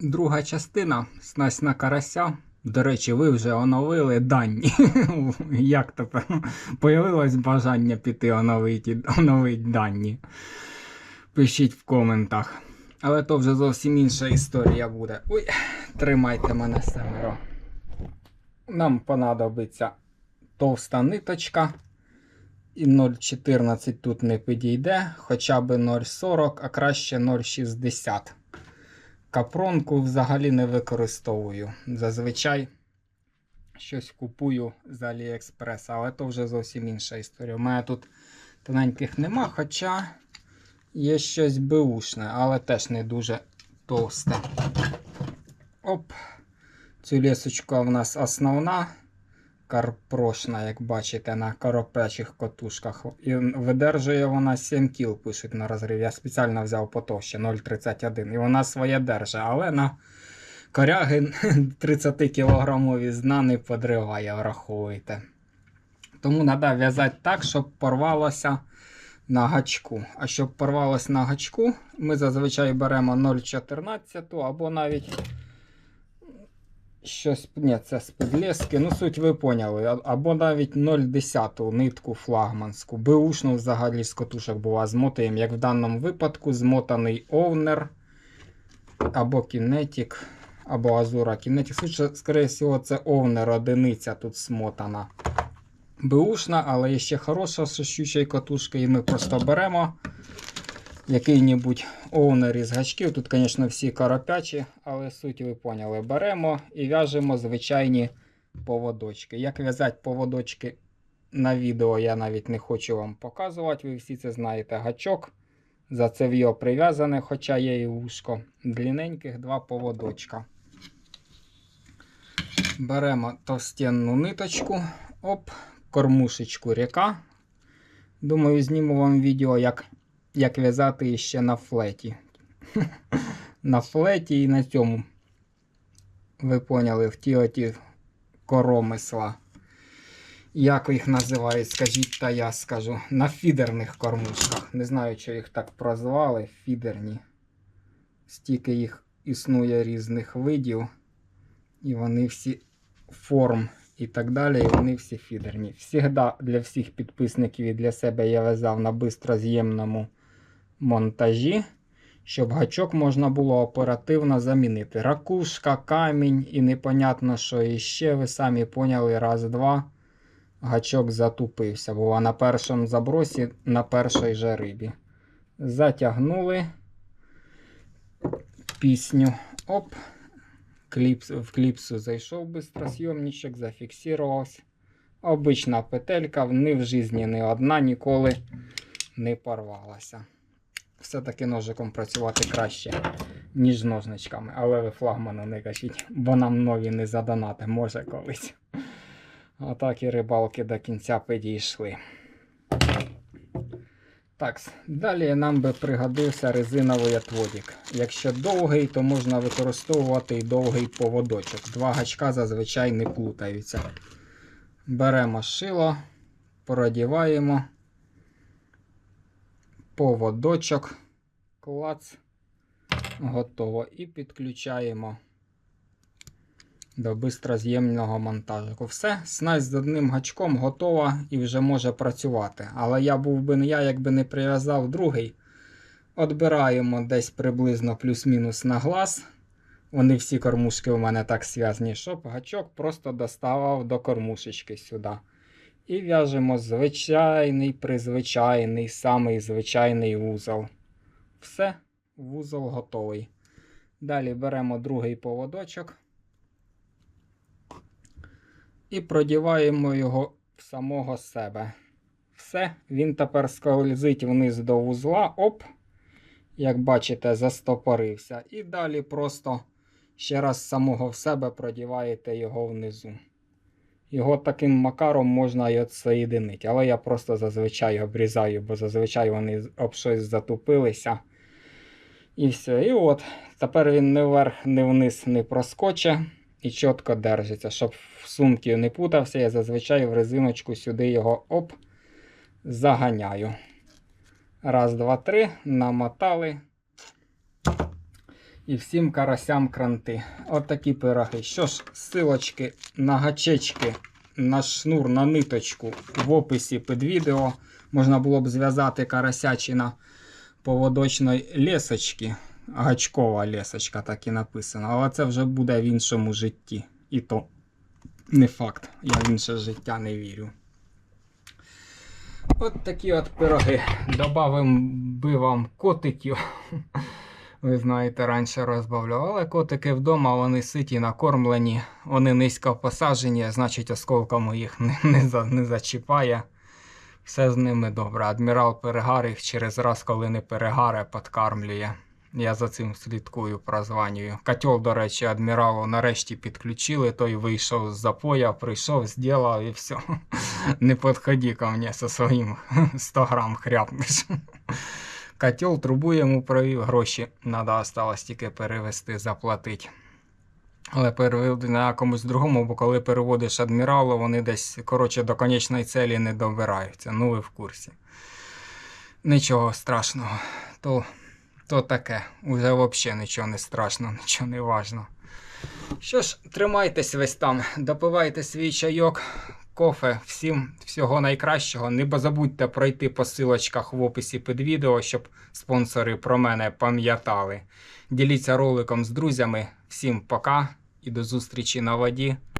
Друга частина снасть на карася. До речі, ви вже оновили дані. Як тепер? Появилось бажання піти оновити, оновити дані. Пишіть в коментах. Але то вже зовсім інша історія буде. Ой, тримайте мене семеро. Нам понадобиться товста ниточка. І 0,14 тут не підійде, хоча б 0,40, а краще 0,60. Капронку взагалі не використовую. Зазвичай щось купую з AliExpress, але то вже зовсім інша історія. У мене тут тоненьких нема, хоча є щось беушне, але теж не дуже товсте. Оп. Цю лісочка в нас основна. Карпрошна, як бачите, на коропечих котушках. І видержує вона 7 кіл, пишуть на розрив. Я спеціально взяв потовще 0,31. І вона своє держить, але на коряги 30 кілограмові зна не подриває, враховуйте. Тому треба в'язати так, щоб порвалося на гачку. А щоб порвалося на гачку, ми зазвичай беремо 0,14 або навіть щось. Ні, це з підлески. Ну, суть ви поняли. Або навіть 0,10 нитку флагманську. Беушну взагалі з котушок бува змотаємо, як в даному випадку, змотаний овнер або кінетік, або азура кінетік. Суть, скоріше всього, це овнер одиниця тут смотана. Беушна, але є ще хороша з щучої катушки, і ми просто беремо який-небудь овнер із гачків. Тут, звісно, всі коропячі, але суть ви поняли. Беремо і в'яжемо звичайні поводочки. Як в'язати поводочки на відео, я навіть не хочу вам показувати. Ви всі це знаєте. Гачок. За цев'йо прив'язане, хоча є і вушко. Длинненьких два поводочка. Беремо товстенну ниточку. Оп, кормушечку ріка. Думаю, зніму вам відео, як як в'язати ще на флеті. на флеті і на цьому. Ви поняли, в ті коромисла. Як їх називають, скажіть, та я скажу. На фідерних кормушках. Не знаю, що їх так прозвали. Фідерні. Стільки їх існує різних видів. І вони всі форм і так далі. І вони всі фідерні. Всігда для всіх підписників і для себе я в'язав на бистроз'ємному монтажі, щоб гачок можна було оперативно замінити. Ракушка, камінь і непонятно, що іще. Ви самі поняли, раз-два. Гачок затупився, бо на першому забросі на першій же рибі. Затягнули пісню. Оп. Кліпс, в кліпсу зайшов бистросйомничок, зафіксувався. Обична петелька, ні в житті не одна ніколи не порвалася. Все-таки ножиком працювати краще, ніж ножничками. Але ви флагману не кажіть, бо нам нові не задонати, може колись. Отак і рибалки до кінця підійшли. Так, далі нам би пригодився резиновий отводик. Якщо довгий, то можна використовувати і довгий поводочок. Два гачка зазвичай не плутаються. Беремо шило, продіваємо поводочок, клац, готово. І підключаємо до бистроз'ємного монтажику. Все, снасть з одним гачком готова і вже може працювати. Але я був би не я, якби не прив'язав другий. Отбираємо десь приблизно плюс-мінус на глаз. Вони всі кормушки у мене так зв'язані, щоб гачок просто доставав до кормушечки сюди. І в'яжемо звичайний, призвичайний, самий звичайний вузол. Все, вузол готовий. Далі беремо другий поводочок і продіваємо його в самого себе. Все, він тепер скользить вниз до вузла. Оп, як бачите, застопорився. І далі просто ще раз самого в себе продіваєте його внизу. Його таким макаром можна і відсоєдинити, але я просто зазвичай обрізаю, бо зазвичай вони об щось затупилися. І все. І от, тепер він не вверх, не вниз не проскоче і чітко держиться. Щоб в сумки не путався, я зазвичай в резиночку сюди його оп, заганяю. Раз, два, три, намотали. І всім карасям кранти. От такі пироги. Що ж, силочки на гачечки, на шнур, на ниточку в описі під відео. Можна було б зв'язати карасячина поводочної лесочки. Гачкова лесочка, так і написано. Але це вже буде в іншому житті. І то не факт. Я в інше життя не вірю. От такі от пироги. Добавим би вам котиків. Ви знаєте, раніше розбавляв. Але котики вдома, вони ситі, накормлені, вони низько посаджені, значить осколком їх не, не, за, не зачіпає. Все з ними добре. Адмірал перегар їх через раз, коли не перегаре, подкармлює. Я за цим слідкую, прозванюю. Котел, до речі, адміралу нарешті підключили, той вийшов з запоя, прийшов, зробив і все. Не підходи ко мені зі своїм 100 грам хряпнеш. Котел трубу йому провів, гроші треба осталось тільки перевести, заплатити. Але переведи на комусь другому, бо коли переводиш адміралу, вони десь коротше, до конечної целі не добираються. Ну ви в курсі. Нічого страшного. То, то таке. Уже взагалі нічого не страшно, нічого не важно. Що ж, тримайтесь весь там, допивайте свій чайок, кофе. Всім всього найкращого. Не забудьте пройти по силочках в описі під відео, щоб спонсори про мене пам'ятали. Діліться роликом з друзями. Всім пока і до зустрічі на воді.